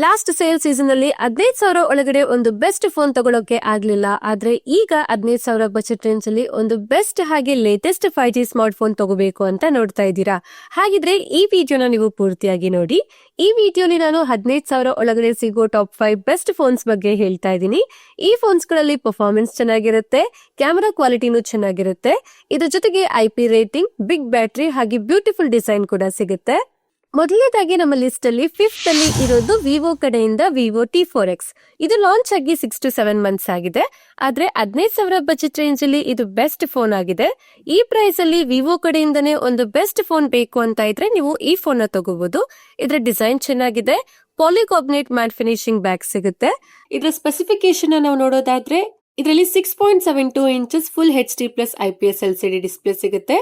Last sale season ಅಲ್ಲಿ ಹದಿನೈದು ಸಾವಿರ ಒಳಗಡೆ ಒಂದು ಬೆಸ್ಟ್ ಫೋನ್ ತಗೊಳಕ್ಕೆ ಆಗ್ಲಿಲ್ಲ. ಆದ್ರೆ ಈಗ ಹದಿನೈದು ಸಾವಿರ ಬಜೆಟ್ ರೇಂಜ್ ಅಲ್ಲಿ ಒಂದು ಬೆಸ್ಟ್ ಹಾಗೆ latest five G smartphone ತಗೋಬೇಕು ಅಂತ ನೋಡ್ತಾ ಇದ್ದೀರಾ. ಹಾಗಿದ್ರೆ ಈ ವಿಡಿಯೋನ ನೀವು ಪೂರ್ತಿಯಾಗಿ ನೋಡಿ. ಈ ವಿಡಿಯೋಲಿ ನಾನು ಹದಿನೈದು ಸಾವಿರ ಒಳಗಡೆ ಸಿಗೋ ಟಾಪ್ ಫೈವ್ ಬೆಸ್ಟ್ ಫೋನ್ಸ್ ಬಗ್ಗೆ ಹೇಳ್ತಾ ಇದ್ದೀನಿ. ಈ ಫೋನ್ಸ್ಗಳಲ್ಲಿ ಪರ್ಫಾರ್ಮೆನ್ಸ್ ಚೆನ್ನಾಗಿರುತ್ತೆ ಕ್ಯಾಮೆರಾ ಕ್ವಾಲಿಟಿನೂ ಚೆನ್ನಾಗಿರುತ್ತೆ. ಇದ್ರ ಜೊತೆಗೆ I P rating big battery ಹಾಗೆ ಬ್ಯೂಟಿಫುಲ್ ಡಿಸೈನ್ ಕೂಡ ಸಿಗುತ್ತೆ. ಮೊದಲನೇದಾಗಿ ನಮ್ಮ ಲಿಸ್ಟ್ ಅಲ್ಲಿ ಫಿಫ್ತ್ ಅಲ್ಲಿ ಇರೋದು ವಿವೋ ಕಡೆಯಿಂದ ವಿವೋ ಟಿ ಫೋರ್ ಎಕ್ಸ್ ಇದು ಲಾಂಚ್ ಆಗಿ ಸಿಕ್ಸ್ ಟು ಸೆವೆನ್ ಮಂತ್ಸ್ ಆಗಿದೆ. ಆದ್ರೆ ಹದಿನೈದು ಸಾವಿರ ಬಜೆಟ್ ರೇಂಜ್ ಅಲ್ಲಿ ಇದು ಬೆಸ್ಟ್ ಫೋನ್ ಆಗಿದೆ. ಈ ಪ್ರೈಸ್ ಅಲ್ಲಿ ವಿವೋ ಕಡೆಯಿಂದನೇ ಒಂದು ಬೆಸ್ಟ್ ಫೋನ್ ಬೇಕು ಅಂತ ಇದ್ರೆ ನೀವು ಈ ಫೋನ್ನ ತಗೋಬಹುದು ಇದ್ರ ಡಿಸೈನ್ ಚೆನ್ನಾಗಿದೆ. ಪಾಲಿಕಾರ್ಬನೇಟ್ ಮ್ಯಾಟ್ ಫಿನಿಶಿಂಗ್ ಬ್ಯಾಗ್ ಸಿಗುತ್ತೆ. ಇದ್ರ ಸ್ಪೆಸಿಫಿಕೇಶನ್ ನಾವು ನೋಡೋದಾದ್ರೆ, ಇದರಲ್ಲಿ six point seven two inches full H D plus I P S L C D display ಸಿಗುತ್ತೆ.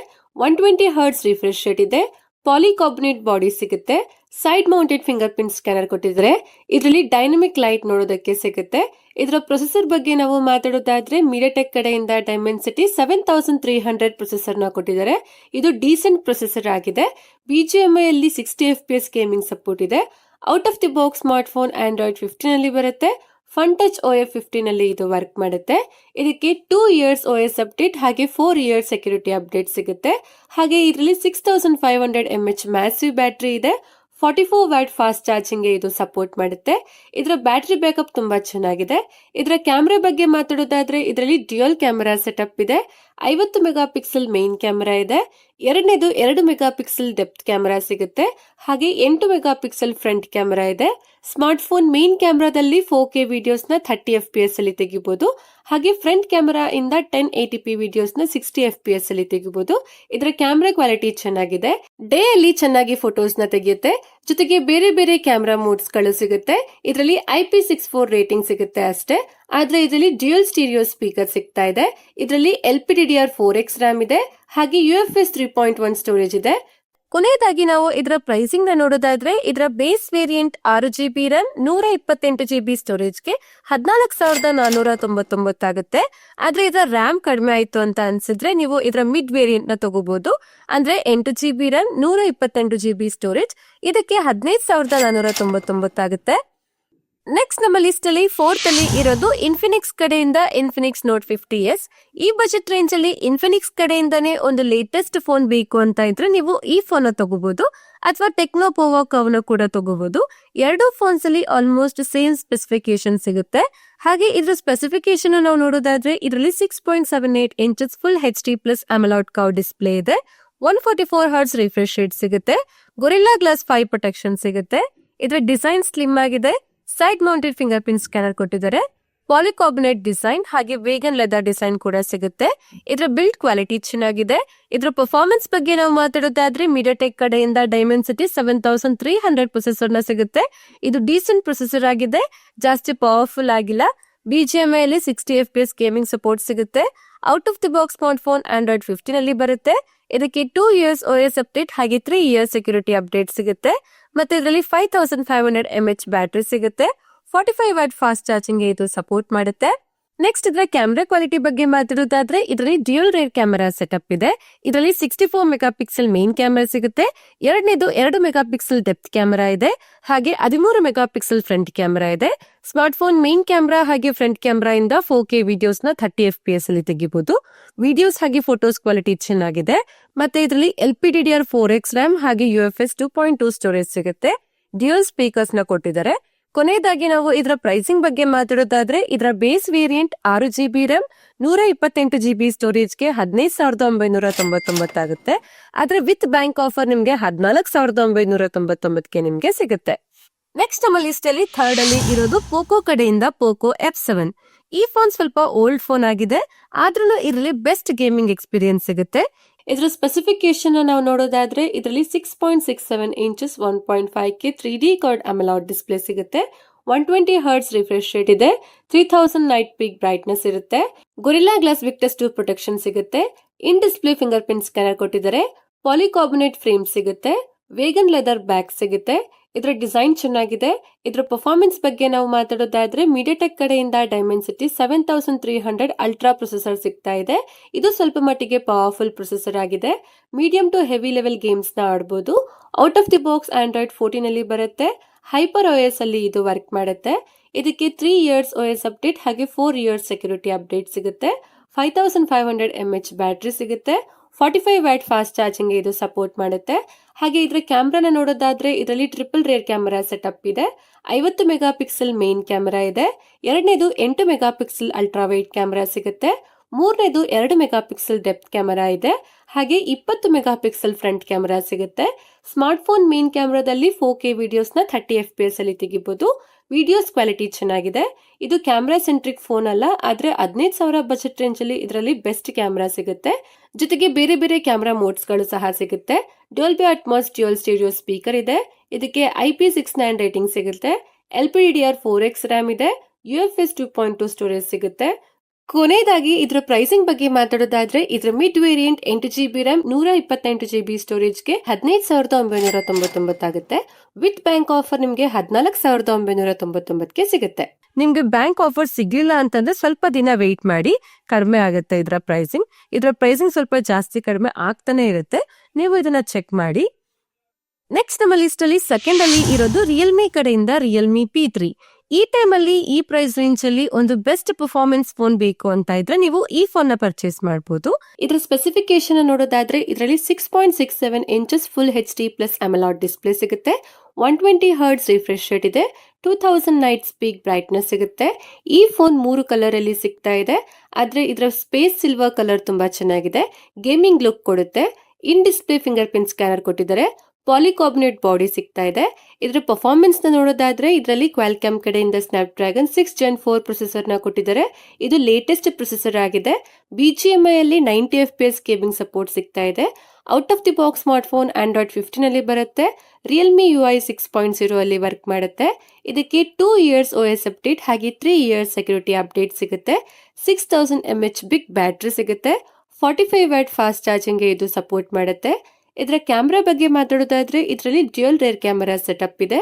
One twenty hertz refresh rate ಇದೆ. ಪಾಲಿಕಾರ್ಬನೇಟ್ ಬಾಡಿ ಸಿಗುತ್ತೆ. Side mounted finger print scanner ಕೊಟ್ಟಿದ್ದಾರೆ ಇದರಲ್ಲಿ ಡೈನಮಿಕ್ ಲೈಟ್ ನೋಡೋದಕ್ಕೆ ಸಿಗುತ್ತೆ. ಇದರ ಪ್ರೊಸೆಸರ್ ಬಗ್ಗೆ ನಾವು ಮಾತಾಡೋದಾದ್ರೆ ಮೀಡಿಯಾಟೆಕ್ ಕಡೆಯಿಂದ Dimensity seven thousand three hundred ಪ್ರೊಸೆಸರ್ನ ಕೊಟ್ಟಿದ್ದಾರೆ. ಇದು ಡೀಸೆಂಟ್ ಪ್ರೊಸೆಸರ್ ಆಗಿದೆ. ಬಿಜಿಎಂಐ ಅಲ್ಲಿ sixty F P S gaming support ಇದೆ. Out of the box smartphone Android fifteen ಅಲ್ಲಿ ಬರುತ್ತೆ. Funtouch O S fifteen ಅಲ್ಲಿ ಇದು ವರ್ಕ್ ಮಾಡುತ್ತೆ. ಇದಕ್ಕೆ two years O S update ಹಾಗೆ ಫೋರ್ ಇಯರ್ಸ್ ಸೆಕ್ಯೂರಿಟಿ ಅಪ್ಡೇಟ್ ಸಿಗುತ್ತೆ. ಹಾಗೆ ಇದರಲ್ಲಿ six thousand five hundred M H massive battery ಇದೆ. Forty four watt fast charging ಇದು ಸಪೋರ್ಟ್ ಮಾಡುತ್ತೆ. ಇದರ ಬ್ಯಾಟ್ರಿ ಬ್ಯಾಕಪ್ ತುಂಬಾ ಚೆನ್ನಾಗಿದೆ. ಇದರ ಕ್ಯಾಮ್ರಾ ಬಗ್ಗೆ ಮಾತಾಡೋದಾದ್ರೆ, ಇದರಲ್ಲಿ ಡ್ಯುಯಲ್ ಕ್ಯಾಮೆರಾ ಸೆಟಪ್ ಇದೆ. ಐವತ್ತು ಮೆಗಾ ಪಿಕ್ಸೆಲ್ ಮೇನ್ ಕ್ಯಾಮೆರಾ ಇದೆ. ಎರಡನೇದು ಎರಡು ಮೆಗಾ ಪಿಕ್ಸೆಲ್ ಡೆಪ್ತ್ ಕ್ಯಾಮೆರಾ ಸಿಗುತ್ತೆ. ಹಾಗೆ ಎಂಟು ಮೆಗಾ ಪಿಕ್ಸೆಲ್ ಫ್ರಂಟ್ ಕ್ಯಾಮೆರಾ ಇದೆ. ಸ್ಮಾರ್ಟ್ ಫೋನ್ ಮೇನ್ ಕ್ಯಾಮೆರಾದಲ್ಲಿ ಫೋರ್ ಕೆ ವಿಡಿಯೋಸ್ನ ಥರ್ಟಿ ಎಫ್ ಪಿ ಎಸ್ ಅಲ್ಲಿ ತೆಗಿಬಹುದು ಹಾಗೆ ಫ್ರಂಟ್ ಕ್ಯಾಮೆರಾ ಇಂದ ಟೆನ್ ಏಟಿ ಪಿ ವಿಡಿಯೋಸ್ನ ಸಿಕ್ಸ್ಟಿ ಎಫ್ ಪಿ ಎಸ್ ಅಲ್ಲಿ ತೆಗಿಬಹುದು ಇದರ ಕ್ಯಾಮೆರಾ ಕ್ವಾಲಿಟಿ ಚೆನ್ನಾಗಿದೆ. ಡೇ ಅಲ್ಲಿ ಚೆನ್ನಾಗಿ ಫೋಟೋಸ್ನ ತೆಗೆಯುತ್ತೆ. ಜೊತೆಗೆ ಬೇರೆ ಬೇರೆ ಕ್ಯಾಮೆರಾ ಮೋಡ್ಸ್ಗಳು ಸಿಗುತ್ತೆ. ಇದರಲ್ಲಿ I P six four rating ಸಿಗುತ್ತೆ ಅಷ್ಟೇ. ಆದ್ರೆ ಇದರಲ್ಲಿ ಡ್ಯೂಯಲ್ ಸ್ಟೀರಿಯೋ ಸ್ಪೀಕರ್ ಸಿಗ್ತಾ ಇದೆ. ಇದರಲ್ಲಿ L P D R four X RAM ಇದೆ. ಹಾಗೆ U F S three point one storage ಇದೆ. ಕೊನೆಯದಾಗಿ ನಾವು ಇದರ ಪ್ರೈಸಿಂಗ್ನ ನೋಡೋದಾದ್ರೆ ಇದರ ಬೇಸ್ ವೇರಿಯಂಟ್ ಆರು ಜಿ ಬಿ ರನ್ ನೂರ ಇಪ್ಪತ್ತೆಂಟು ಜಿ ಬಿ ಸ್ಟೋರೇಜ್ಗೆ ಹದಿನಾಲ್ಕು ಸಾವಿರದ ನಾನೂರ ತೊಂಬತ್ತೊಂಬತ್ತಾಗುತ್ತೆ ಆದ್ರೆ ಇದರ ರ್ಯಾಮ್ ಕಡಿಮೆ ಆಯಿತು ಅಂತ ಅನ್ಸಿದ್ರೆ ನೀವು ಇದರ ಮಿಡ್ ವೇರಿಯಂಟ್ನ ತಗೋಬಹುದು ಅಂದ್ರೆ ಎಂಟು ಜಿ ಬಿ ರನ್ ನೂರ ಇಪ್ಪತ್ತೆಂಟು ಜಿ ಬಿ ಸ್ಟೋರೇಜ್ ಇದಕ್ಕೆ ಹದಿನೈದು ಸಾವಿರದ ನಾನೂರ ತೊಂಬತ್ತೊಂಬತ್ತಾಗುತ್ತೆ ನೆಕ್ಸ್ಟ್ ನಮ್ಮ ಲಿಸ್ಟ್ ಅಲ್ಲಿ ಫೋರ್ತ್ ಅಲ್ಲಿ ಇರೋದು ಇನ್ಫಿನಿಕ್ಸ್ ಕಡೆಯಿಂದ ಇನ್ಫಿನಿಕ್ಸ್ ನೋಟ್ ಫಿಫ್ಟಿ ಎಸ್ ಈ ಬಜೆಟ್ ರೇಂಜ್ ಅಲ್ಲಿ ಇನ್ಫಿನಿಕ್ಸ್ ಕಡೆಯಿಂದಾನೇ ಒಂದು ಲೇಟೆಸ್ಟ್ ಫೋನ್ ಬೇಕು ಅಂತ ಇದ್ರೆ ನೀವು ಈ ಫೋನ್ ತಗೋಬಹುದು ಅಥವಾ ಟೆಕ್ನೋ ಪೋವೋ ಕವ್ನ ಕೂಡ ತಗೋಬಹುದು ಎರಡು ಫೋನ್ಸ್ ಅಲ್ಲಿ ಆಲ್ಮೋಸ್ಟ್ ಸೇಮ್ ಸ್ಪೆಸಿಫಿಕೇಶನ್ ಸಿಗುತ್ತೆ. ಹಾಗೆ ಇದ್ರ ಸ್ಪೆಸಿಫಿಕೇಶನ್ ನಾವು ನೋಡೋದಾದ್ರೆ ಇದರಲ್ಲಿ six point seven eight inches full H D plus AMOLED cow display ಇದೆ. One forty four hertz refresh rate ಸಿಗುತ್ತೆ. ಗೊರಿಲ್ಲಾ ಗ್ಲಾಸ್ ಫೈವ್ ಪ್ರೊಟೆಕ್ಷನ್ ಸಿಗುತ್ತೆ. ಇದರ ಡಿಸೈನ್ ಸ್ಲಿಮ್ ಆಗಿದೆ. Side mounted finger print scanner ಕೊಟ್ಟಿದ್ದಾರೆ. ಪಾಲಿಕಾರ್ಬನೇಟ್ ಡಿಸೈನ್ ಹಾಗೆ vegan leather design ಕೂಡ ಸಿಗುತ್ತೆ. ಇದರ ಬಿಲ್ಡ್ ಕ್ವಾಲಿಟಿ ಚೆನ್ನಾಗಿದೆ. ಇದರ ಪರ್ಫಾರ್ಮೆನ್ಸ್ ಬಗ್ಗೆ ನಾವು ಮಾತಾಡೋದಾದ್ರೆ ಮೀಡಿಯಾಟೆಕ್ ಕಡೆಯಿಂದ Dimensity seven thousand three hundred ಪ್ರೊಸೆಸರ್ನ ಸಿಗುತ್ತೆ. ಇದು ಡೀಸೆಂಟ್ ಪ್ರೊಸೆಸರ್ ಆಗಿದೆ. ಜಾಸ್ತಿ ಪವರ್ಫುಲ್ ಆಗಿಲ್ಲ. ಬಿಜಿಎಂಐ ಅಲ್ಲಿ sixty F P S gaming support ಸಿಗುತ್ತೆ. Out of the box smartphone Android fifteen ಅಲ್ಲಿ ಬರುತ್ತೆ. ಇದಕ್ಕೆ two years O S update ಹಾಗೆ ತ್ರೀ ಇಯರ್ಸ್ ಸೆಕ್ಯೂರಿಟಿ ಅಪ್ಡೇಟ್ ಸಿಗುತ್ತೆ. ಮತ್ತೆ ಇದರಲ್ಲಿ five thousand five hundred M H battery ಸಿಗುತ್ತೆ. Forty five watt fast charging ಇದು ಸಪೋರ್ಟ್ ಮಾಡುತ್ತೆ. ನೆಕ್ಸ್ಟ್ ಇದರ ಕ್ಯಾಮೆರಾ ಕ್ವಾಲಿಟಿ ಬಗ್ಗೆ ಮಾತಾಡೋದಾದ್ರೆ, ಇದರಲ್ಲಿ ಡ್ಯೂಯಲ್ ರೇರ್ ಕ್ಯಾಮೆರಾ ಸೆಟಪ್ ಇದೆ. ಇದರಲ್ಲಿ sixty four megapixel main camera ಸಿಗುತ್ತೆ. ಎರಡನೇದು ಎರಡು ಮೆಗಾ ಪಿಕ್ಸೆಲ್ ಡೆಪ್ತ್ ಕ್ಯಾಮೆರಾ ಇದೆ. ಹಾಗೆ ಹದಿಮೂರು ಮೆಗಾ ಪಿಕ್ಸೆಲ್ ಫ್ರಂಟ್ ಕ್ಯಾಮೆರಾ ಇದೆ. ಸ್ಮಾರ್ಟ್ ಫೋನ್ ಮೇನ್ ಕ್ಯಾಮೆರಾ ಹಾಗೆ ಫ್ರಂಟ್ ಕ್ಯಾಮೆರಾ ಇಂದ ಫೋರ್ ಕೆ ವಿಡಿಯೋಸ್ನ ಥರ್ಟಿ ಎಫ್ ಪಿ ಎಸ್ ಅಲ್ಲಿ ತೆಗಿಬಹುದು ವಿಡಿಯೋಸ್ ಹಾಗೆ ಫೋಟೋಸ್ ಕ್ವಾಲಿಟಿ ಚೆನ್ನಾಗಿದೆ. ಮತ್ತೆ ಇದರಲ್ಲಿ L P D D R four X RAM ಹಾಗೆ U F S two point two storage ಸಿಗುತ್ತೆ. ಡ್ಯೂಯಲ್ ಸ್ಪೀಕರ್ಸ್ನ ಕೊಟ್ಟಿದ್ದಾರೆ. ಕೊನೆಯದಾಗಿ ನಾವು ಇದರ ಪ್ರೈಸಿಂಗ್ ಬಗ್ಗೆ ಮಾತಾಡೋದಾದ್ರೆ, ಇದರ ಬೇಸ್ ವೇರಿಯಂಟ್ ಆರು ಜಿ ಬಿ ರ್ಯಾಮ್ ನೂರ ಇಪ್ಪತ್ತೆಂಟು ಜಿ ಬಿ ಸ್ಟೋರೇಜ್ಗೆ ಹದಿನೈದು ಸಾವಿರದ ಒಂಬೈನೂರ ತೊಂಬತ್ತೊಂಬತ್ತಾಗುತ್ತೆ ಆದ್ರೆ ವಿತ್ ಬ್ಯಾಂಕ್ ಆಫರ್ ನಿಮ್ಗೆ ಹದಿನಾಲ್ಕು ಸಾವಿರದ ಒಂಬೈನೂರ ತೊಂಬತ್ತೊಂಬತ್ತಕ್ಕೆ ನಿಮ್ಗೆ ಸಿಗುತ್ತೆ. ನೆಕ್ಸ್ಟ್ ನಮ್ಮ ಲಿಸ್ಟ್ ಅಲ್ಲಿ ಥರ್ಡ್ ಅಲ್ಲಿ ಇರೋದು ಪೋಕೋ ಕಡೆಯಿಂದ ಪೋಕೋ ಎಫ್ ಸೆವೆನ್ ಈ ಫೋನ್ ಸ್ವಲ್ಪ ಓಲ್ಡ್ ಫೋನ್ ಆಗಿದೆ. ಆದ್ರೂ ಇರಲಿ ಬೆಸ್ಟ್ ಗೇಮಿಂಗ್ ಎಕ್ಸ್ಪೀರಿಯನ್ಸ್ ಸಿಗುತ್ತೆ. ಇದರ ಸ್ಪೆಸಿಫಿಕೇಶನ್ ನಾವು ನೋಡೋದಾದ್ರೆ ಇದರಲ್ಲಿ six point six seven inches one point five K three D curved AMOLED display ಸಿಗುತ್ತೆ. One twenty hertz refresh rate ಇದೆ. Three thousand nit peak brightness ಇರುತ್ತೆ. Gorilla glass Victus two protection ಸಿಗುತ್ತೆ. In display finger print scanner ಕೊಟ್ಟಿದ್ದಾರೆ. Polycarbonate frame ಸಿಗುತ್ತೆ. Vegan leather back ಸಿಗುತ್ತೆ. ಇದರ design ಚೆನ್ನಾಗಿದೆ. ಇದರ ಪರ್ಫಾರ್ಮೆನ್ಸ್ ಬಗ್ಗೆ ನಾವು ಮಾತಾಡೋದಾದ್ರೆ ಮೀಡಿಯಾಟೆಕ್ ಕಡೆಯಿಂದ Dimensity seven thousand three hundred ultra processor ಸಿಗ್ತಾ ಇದೆ. ಇದು ಸ್ವಲ್ಪ ಮಟ್ಟಿಗೆ ಪವರ್ಫುಲ್ ಪ್ರೊಸೆಸರ್ ಆಗಿದೆ. ಮೀಡಿಯಂ ಟು ಹೆವಿ ಲೆವೆಲ್ ಗೇಮ್ಸ್ನ ಆಡಬಹುದು out of the box Android fourteen ಅಲ್ಲಿ ಬರುತ್ತೆ. ಹೈಪರ್ ಓಎಸ್ ಅಲ್ಲಿ ಇದು ವರ್ಕ್ ಮಾಡುತ್ತೆ. ಇದಕ್ಕೆ ತ್ರೀ ಇಯರ್ಸ್ ಓಎಸ್ ಅಪ್ಡೇಟ್ ಹಾಗೆ ಫೋರ್ ಇಯರ್ಸ್ ಸೆಕ್ಯೂರಿಟಿ ಅಪ್ಡೇಟ್ ಸಿಗುತ್ತೆ. Five thousand five hundred M H battery ಸಿಗುತ್ತೆ. Forty five watt fast charging ಇದು ಸಪೋರ್ಟ್ ಮಾಡುತ್ತೆ. ಹಾಗೆ ಇದರ ಕ್ಯಾಮ್ರಾನ ನೋಡೋದಾದ್ರೆ ಇದರಲ್ಲಿ ಟ್ರಿಪಲ್ ರೇರ್ ಕ್ಯಾಮೆರಾ ಸೆಟಪ್ ಇದೆ. ಐವತ್ತು ಮೆಗಾ ಪಿಕ್ಸೆಲ್ ಮೇನ್ ಕ್ಯಾಮೆರಾ ಇದೆ. ಎರಡನೇದು ಎಂಟು mega pixel ultra wide camera ಸಿಗುತ್ತೆ. ಮೂರನೇದು ಎರಡು ಮೆಗಾ ಪಿಕ್ಸೆಲ್ ಡೆಪ್ತ್ ಕ್ಯಾಮೆರಾ ಇದೆ. ಹಾಗೆ ಇಪ್ಪತ್ತು ಮೆಗಾ ಪಿಕ್ಸೆಲ್ ಫ್ರಂಟ್ ಕ್ಯಾಮೆರಾ ಸಿಗುತ್ತೆ. ಸ್ಮಾರ್ಟ್ ಫೋನ್ ಮೇನ್ ಕ್ಯಾಮೆರಾದಲ್ಲಿ ಫೋರ್ ಕೆ ವಿಡಿಯೋಸ್ನ ಥರ್ಟಿ ಎಫ್ ಪಿ ಎಸ್ ಅಲ್ಲಿ ತೆಗಿಬಹುದು ವಿಡಿಯೋಸ್ ಕ್ವಾಲಿಟಿ ಚೆನ್ನಾಗಿದೆ. ಇದು ಕ್ಯಾಮ್ರಾ ಸೆಂಟ್ರಿಕ್ ಫೋನ್ ಅಲ್ಲ, ಆದರೆ ಹದಿನೈದು ಸಾವಿರ ಬಜೆಟ್ ರೇಂಜ್ ಅಲ್ಲಿ ಇದರಲ್ಲಿ ಬೆಸ್ಟ್ ಕ್ಯಾಮ್ರಾ ಸಿಗುತ್ತೆ. ಜೊತೆಗೆ ಬೇರೆ ಬೇರೆ ಕ್ಯಾಮ್ರಾ ಮೋಡ್ಸ್ಗಳು ಸಹ ಸಿಗುತ್ತೆ. Dolby Atmos dual stereo speaker ಇದೆ. ಇದಕ್ಕೆ I P six nine rating ಸಿಗುತ್ತೆ. L P D R four X RAM ಇದೆ. U F S two point two storage ಸಿಗುತ್ತೆ. ಕೊನೆಯದಾಗಿ ಇದರ ಪ್ರೈಸಿಂಗ್ ಬಗ್ಗೆ ಮಾತಾಡೋದಾದ್ರೆ ಇದರ ಮಿಡ್ ವೇರಿಯಂಟ್ ಎಂಟು ಜಿ ಬಿ ರ್ಯಾಮ್ ನೂರ ಇಪ್ಪತ್ತೆಂಟು ಜಿ ಬಿ ಸ್ಟೋರೇಜ್ಗೆ ಹದಿನೈದು ಸಾವಿರದ ಒಂಬೈನೂರ ತೊಂಬತ್ತೊಂಬತ್ತಾಗುತ್ತೆ ವಿತ್ ಬ್ಯಾಂಕ್ ಆಫರ್ ನಿಮಗೆ ಹದಿನಾಲ್ಕು ಸಾವಿರದ ಒಂಬೈನೂರ ತೊಂಬತ್ತೊಂಬತ್ತಕ್ಕೆ ಸಿಗುತ್ತೆ. ನಿಮ್ಗೆ ಬ್ಯಾಂಕ್ ಆಫರ್ ಸಿಗ್ಲಿಲ್ಲ ಅಂತಂದ್ರೆ ಸ್ವಲ್ಪ ದಿನ ವೆಯ್ಟ್ ಮಾಡಿ. ಕಡಿಮೆ ಆಗುತ್ತೆ ಇದರ ಪ್ರೈಸಿಂಗ್ ಇದರ ಪ್ರೈಸಿಂಗ್ ಸ್ವಲ್ಪ ಜಾಸ್ತಿ ಕಡಿಮೆ ಆಗ್ತಾನೆ ಇರುತ್ತೆ. ನೀವು ಇದನ್ನ ಚೆಕ್ ಮಾಡಿ. ನೆಕ್ಸ್ಟ್ ನಮ್ಮ ಲಿಸ್ಟ್ ಅಲ್ಲಿ ಸೆಕೆಂಡ್ ಅಲ್ಲಿ ಇರೋದು ರಿಯಲ್ಮಿ ಕಡೆಯಿಂದ ರಿಯಲ್ಮಿ ಪಿ ತ್ರೀ ಈ ಟೈಮ್ ಅಲ್ಲಿ, ಈ ಪ್ರೈಸ್ ರೇಂಜ್ ಅಲ್ಲಿ ಒಂದು ಬೆಸ್ಟ್ ಪರ್ಫಾರ್ಮೆನ್ಸ್ ಫೋನ್ ಬೇಕು ಅಂತ ಇದ್ರೆ ನೀವು ಈ ಫೋನ್ನ ಪರ್ಚೇಸ್ ಮಾಡಬಹುದು ಇದರ ಸ್ಪೆಸಿಫಿಕೇಶನ್ ನೋಡೋದಾದ್ರೆ, ಇದರಲ್ಲಿ six point six seven inches full H D plus AMOLED display ಸಿಗುತ್ತೆ. One twenty hertz refresh rate ಇದೆ. Two thousand nits peak brightness ಸಿಗುತ್ತೆ. ಈ ಫೋನ್ ಮೂರು ಕಲರ್ ಅಲ್ಲಿ ಸಿಗ್ತಾ ಇದೆ. ಆದ್ರೆ ಇದರ ಸ್ಪೇಸ್ ಸಿಲ್ವರ್ ಕಲರ್ ತುಂಬಾ ಚೆನ್ನಾಗಿದೆ. ಗೇಮಿಂಗ್ ಲುಕ್ ಕೊಡುತ್ತೆ. In display finger print scanner ಕೊಟ್ಟಿದ್ದಾರೆ. ಪಾಲಿಕಾರ್ಬನೇಟ್ ಬಾಡಿ ಸಿಗ್ತಾ ಇದೆ. ಇದರ ಪರ್ಫಾರ್ಮೆನ್ಸ್ನ ನೋಡೋದಾದ್ರೆ ಇದರಲ್ಲಿ ಕ್ವಾಲ್ಕಾಮ್ ಕಡೆಯಿಂದ Snapdragon six Zen four ಪ್ರೊಸೆಸರ್ನ ಕೊಟ್ಟಿದ್ದಾರೆ. ಇದು ಲೇಟೆಸ್ಟ್ ಪ್ರೊಸೆಸರ್ ಆಗಿದೆ. ಬಿಜಿಎಂಐ ಅಲ್ಲಿ ninety F P S gaming support ಸಿಗ್ತಾ ಇದೆ. Out of the box smart phone Android fifteen ಅಲ್ಲಿ ಬರುತ್ತೆ. Realme U I six point zero ಅಲ್ಲಿ ವರ್ಕ್ ಮಾಡುತ್ತೆ. ಇದಕ್ಕೆ two years O S update ಹಾಗೆ ತ್ರೀ ಇಯರ್ಸ್ ಸೆಕ್ಯೂರಿಟಿ ಅಪ್ಡೇಟ್ ಸಿಗುತ್ತೆ. Six thousand M H big battery ಸಿಗುತ್ತೆ. ಫಾರ್ಟಿ ಫೈವ್ ವ್ಯಾಟ್ ಫಾಸ್ಟ್ ಚಾರ್ಜಿಂಗ್ಗೆ ಇದು ಸಪೋರ್ಟ್ ಮಾಡುತ್ತೆ. ಇದರ ಕ್ಯಾಮ್ರಾ ಬಗ್ಗೆ ಮಾತಾಡೋದಾದ್ರೆ ಇದರಲ್ಲಿ ಡ್ಯೂಯಲ್ ರೇರ್ ಕ್ಯಾಮರಾ ಸೆಟಪ್ ಇದೆ.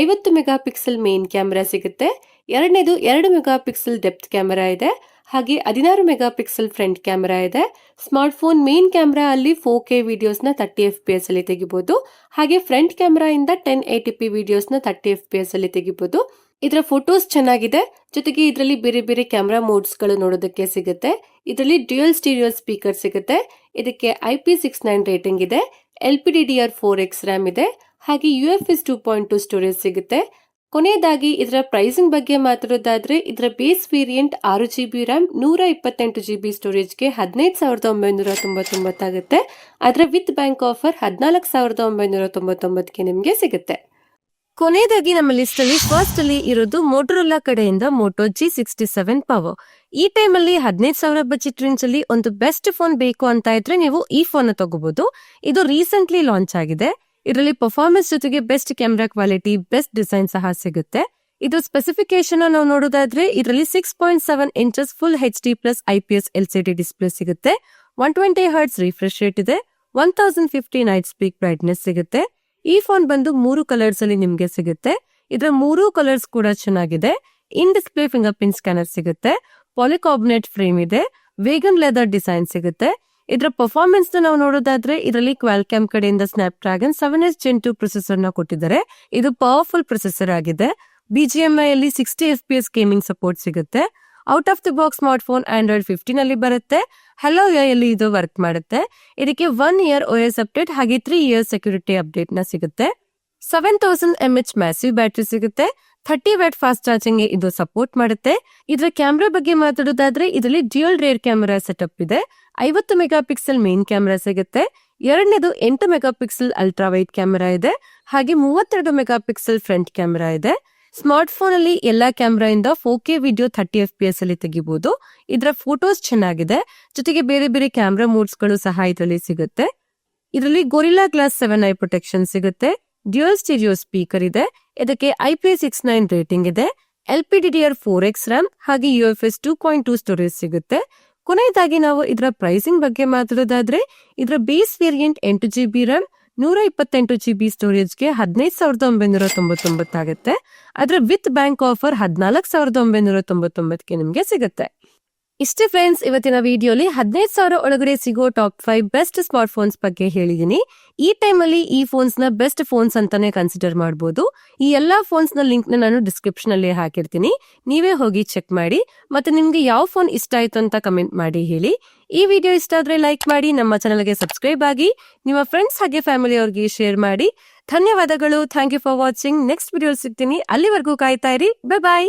ಐವತ್ತು ಮೆಗಾ ಪಿಕ್ಸೆಲ್ ಮೇನ್ ಕ್ಯಾಮ್ರಾ ಸಿಗುತ್ತೆ. ಎರಡನೇದು ಎರಡು ಮೆಗಾ ಪಿಕ್ಸೆಲ್ ಡೆಪ್ತ್ ಕ್ಯಾಮೆರಾ ಇದೆ. ಹಾಗೆ ಹದಿನಾರು ಮೆಗಾ ಪಿಕ್ಸೆಲ್ ಫ್ರಂಟ್ ಕ್ಯಾಮೆರಾ ಇದೆ. ಸ್ಮಾರ್ಟ್ ಫೋನ್ ಮೇನ್ ಕ್ಯಾಮೆರಾ ಅಲ್ಲಿ ಫೋರ್ ಕೆ ವಿಡಿಯೋಸ್ನ ತರ್ಟಿ ಎಫ್ ಪಿ ಎಸ್ ಅಲ್ಲಿ ತೆಗಿಬಹುದು ಹಾಗೆ ಫ್ರಂಟ್ ಕ್ಯಾಮೆರಾ ಇಂದ ಟೆನ್ ಏಟಿ ಪಿ ವಿಡಿಯೋಸ್ನ ತರ್ಟಿ ಎಫ್ ಪಿ ಎಸ್ ಅಲ್ಲಿ ತೆಗಿಬಹುದು ಇದರ ಫೋಟೋಸ್ ಚೆನ್ನಾಗಿದೆ. ಜೊತೆಗೆ ಇದರಲ್ಲಿ ಬೇರೆ ಬೇರೆ ಕ್ಯಾಮ್ರಾ ಮೋಡ್ಸ್ಗಳು ನೋಡೋದಕ್ಕೆ ಸಿಗುತ್ತೆ. ಇದರಲ್ಲಿ ಡ್ಯೂಯಲ್ ಸ್ಟೀರಿಯೋ ಸ್ಪೀಕರ್ ಸಿಗುತ್ತೆ. ಇದಕ್ಕೆ I P six nine rating ಇದೆ. L P D D R four X RAM ಇದೆ. ಹಾಗೆ U F S two point two storage ಸಿಗುತ್ತೆ. ಕೊನೆಯದಾಗಿ ಇದರ ಪ್ರೈಸಿಂಗ್ ಬಗ್ಗೆ ಮಾತಾಡೋದಾದ್ರೆ ಇದರ ಬೇಸ್ ವೇರಿಯಂಟ್ ಆರು ಜಿ ಬಿ ರ್ಯಾಮ್ ನೂರ ಇಪ್ಪತ್ತೆಂಟು ಜಿ ಬಿ ಸ್ಟೋರೇಜ್ಗೆ ಹದಿನೈದು ಸಾವಿರದ ಒಂಬೈನೂರ ತೊಂಬತ್ತೊಂಬತ್ತಾಗುತ್ತೆ ಅದರ ವಿತ್ ಬ್ಯಾಂಕ್ ಆಫರ್ ಹದಿನಾಲ್ಕು ಸಾವಿರದ ಒಂಬೈನೂರ ತೊಂಬತ್ತೊಂಬತ್ತಕ್ಕೆ ನಿಮಗೆ ಸಿಗುತ್ತೆ. ಕೊನೆಯದಾಗಿ ನಮ್ಮ ಲಿಸ್ಟ್ ಅಲ್ಲಿ ಫಸ್ಟ್ ಅಲ್ಲಿ ಇರೋದು ಮೋಟೋರೋಲಾ ಕಡೆಯಿಂದ Moto G sixty seven power ಈ ಟೈಮ್ ಅಲ್ಲಿ ಹದಿನೈದು ಸಾವಿರ ಬಜೆಟ್ ರೇಂಜ್ ಅಲ್ಲಿ ಒಂದು ಬೆಸ್ಟ್ ಫೋನ್ ಬೇಕು ಅಂತ ಇದ್ರೆ ನೀವು ಈ ಫೋನ್ ತಗೋಬಹುದು ಇದು ರೀಸೆಂಟ್ಲಿ ಲಾಂಚ್ ಆಗಿದೆ. ಇದರಲ್ಲಿ ಪರ್ಫಾರ್ಮೆನ್ಸ್ ಜೊತೆಗೆ best camera quality best design ಸಹ ಸಿಗುತ್ತೆ. ಇದು ಸ್ಪೆಸಿಫಿಕೇಶನ್ ನಾವು ನೋಡೋದಾದ್ರೆ ಇದರಲ್ಲಿ six point seven inches full H D plus I P S L C D display ಸಿಗುತ್ತೆ. One twenty hertz refresh rate ಇದೆ. One thousand fifty nits peak brightness ಸಿಗುತ್ತೆ. ಈ ಫೋನ್ ಬಂದು ಮೂರು ಕಲರ್ಸ್ ಅಲ್ಲಿ ನಿಮ್ಗೆ ಸಿಗುತ್ತೆ. ಇದರ ಮೂರು ಕಲರ್ಸ್ ಕೂಡ ಚೆನ್ನಾಗಿದೆ. In display finger print scanner ಸಿಗುತ್ತೆ. ಪಾಲಿಕಾರ್ಬನೇಟ್ ಫ್ರೇಮ್ ಇದೆ. ವೇಗನ್ ಲೆದರ್ ಡಿಸೈನ್ ಸಿಗುತ್ತೆ. ಇದರ ಪರ್ಫಾರ್ಮೆನ್ಸ್ ನಾವು ನೋಡೋದಾದ್ರೆ ಇದರಲ್ಲಿ ಕ್ವಾಲ್ಕ್ಯಾಮ್ ಕಡೆಯಿಂದ Snapdragon seven S Gen two ಪ್ರೊಸೆಸರ್ನ ಕೊಟ್ಟಿದ್ದಾರೆ. ಇದು ಪವರ್ಫುಲ್ ಪ್ರೊಸೆಸರ್ ಆಗಿದೆ. ಬಿಜಿಎಂಐ ಅಲ್ಲಿ sixty F P S gaming support ಸಿಗುತ್ತೆ. Out of the box smart phone Android fifteen ಅಲ್ಲಿ ಬರುತ್ತೆ. ಹಲೋ ಅಲ್ಲಿ ಇದು ವರ್ಕ್ ಮಾಡುತ್ತೆ. ಇದಕ್ಕೆ one year O S update ಹಾಗೆ ತ್ರೀ ಇಯರ್ ಸೆಕ್ಯೂರಿಟಿ ಅಪ್ಡೇಟ್ನ ಸಿಗುತ್ತೆ. Seven thousand M H massive battery ಸಿಗುತ್ತೆ. ಥರ್ಟಿ ವ್ಯಾಟ್ ಫಾಸ್ಟ್ ಚಾರ್ಜಿಂಗ್ ಇದು ಸಪೋರ್ಟ್ ಮಾಡುತ್ತೆ. ಇದರ ಕ್ಯಾಮ್ರಾ ಬಗ್ಗೆ ಮಾತಾಡೋದಾದ್ರೆ, ಇದರಲ್ಲಿ ಡ್ಯೂಯಲ್ ರೇರ್ ಕ್ಯಾಮೆರಾ ಸೆಟಪ್ ಇದೆ. ಐವತ್ತು ಮೆಗಾ ಪಿಕ್ಸೆಲ್ ಮೇನ್ ಕ್ಯಾಮೆರಾ ಸಿಗುತ್ತೆ. ಎರಡನೇದು ಎಂಟು mega pixel ultra wide camera ಇದೆ. ಹಾಗೆ ಮೂವತ್ತೆರಡು ಮೆಗಾ ಪಿಕ್ಸೆಲ್ ಫ್ರಂಟ್ ಕ್ಯಾಮೆರಾ ಇದೆ. ಸ್ಮಾರ್ಟ್ ಫೋನ್ ಅಲ್ಲಿ ಎಲ್ಲಾ ಕ್ಯಾಮ್ರಾ ಇಂದ four K video thirty F P S ಅಲ್ಲಿ ತೆಗಿಬಹುದು ಇದರ ಫೋಟೋಸ್ ಚೆನ್ನಾಗಿದೆ. ಜೊತೆಗೆ ಬೇರೆ ಬೇರೆ ಕ್ಯಾಮ್ರಾ ಮೋಡ್ಸ್ಗಳು ಸಹ ಇದರಲ್ಲಿ ಸಿಗುತ್ತೆ. ಇದರಲ್ಲಿ Gorilla Glass seven I protection ಸಿಗುತ್ತೆ. ಡ್ಯೂಯಲ್ ಸ್ಟೀರಿಯೋ ಸ್ಪೀಕರ್ ಇದೆ. ಇದಕ್ಕೆ I P six nine rating ಇದೆ. L P D D R four X RAM ಹಾಗೆ U F S two point two storage ಸಿಗುತ್ತೆ. ಕೊನೆಯದಾಗಿ ನಾವು ಇದರ ಪ್ರೈಸಿಂಗ್ ಬಗ್ಗೆ ಮಾತಾಡೋದಾದ್ರೆ, ಇದರ ಬೇಸ್ ವೇರಿಯಂಟ್ ಎಂಟು ಜಿ ಬಿ ರ್ಯಾಮ್ ನೂರ ಇಪ್ಪತ್ತೆಂಟು ಜಿ ಬಿ ಸ್ಟೋರೇಜ್ಗೆ ಹದಿನೈದು ಸಾವಿರದ ಒಂಬೈನೂರ ತೊಂಬತ್ತೊಂಬತ್ತಾಗುತ್ತೆ ಆದ್ರೆ ವಿತ್ ಬ್ಯಾಂಕ್ ಆಫರ್ ಹದಿನಾಲ್ಕು ಸಾವಿರದ ಒಂಬೈನೂರ ತೊಂಬತ್ತೊಂಬತ್ತಕ್ಕೆ ನಿಮ್ಗೆ ಸಿಗುತ್ತೆ. ಇಷ್ಟೇ ಫ್ರೆಂಡ್ಸ್ ಇವತ್ತಿನ ವಿಡಿಯೋಲಿ ಹದಿನೈದು ಸಾವಿರ ಒಳಗಡೆ ಸಿಗೋ top five best smart phones ಬಗ್ಗೆ ಹೇಳಿದೀನಿ. ಈ ಟೈಮಲ್ಲಿ ಈ ಫೋನ್ಸ್ನ ಬೆಸ್ಟ್ ಫೋನ್ಸ್ ಅಂತಾನೆ ಕನ್ಸಿಡರ್ ಮಾಡಬಹುದು ಈ ಎಲ್ಲಾ ಫೋನ್ಸ್ನ ಲಿಂಕ್ನ ನಾನು ಡಿಸ್ಕ್ರಿಪ್ಷನ್ ಅಲ್ಲಿ ಹಾಕಿರ್ತೀನಿ. ನೀವೇ ಹೋಗಿ ಚೆಕ್ ಮಾಡಿ. ಮತ್ತೆ ನಿಮ್ಗೆ ಯಾವ ಫೋನ್ ಇಷ್ಟ ಆಯ್ತು ಅಂತ ಕಮೆಂಟ್ ಮಾಡಿ ಹೇಳಿ. ಈ ವಿಡಿಯೋ ಇಷ್ಟ ಆದ್ರೆ ಲೈಕ್ ಮಾಡಿ, ನಮ್ಮ ಚಾನಲ್ಗೆ ಸಬ್ಸ್ಕ್ರೈಬ್ ಆಗಿ, ನಿಮ್ಮ ಫ್ರೆಂಡ್ಸ್ ಹಾಗೆ ಫ್ಯಾಮಿಲಿ ಅವ್ರಿಗೆ ಶೇರ್ ಮಾಡಿ. ಧನ್ಯವಾದಗಳು. Thank you for watching next video ಸಿಗ್ತೀನಿ. ಅಲ್ಲಿವರೆಗೂ ಕಾಯ್ತಾ ಇರಿ. Bye bye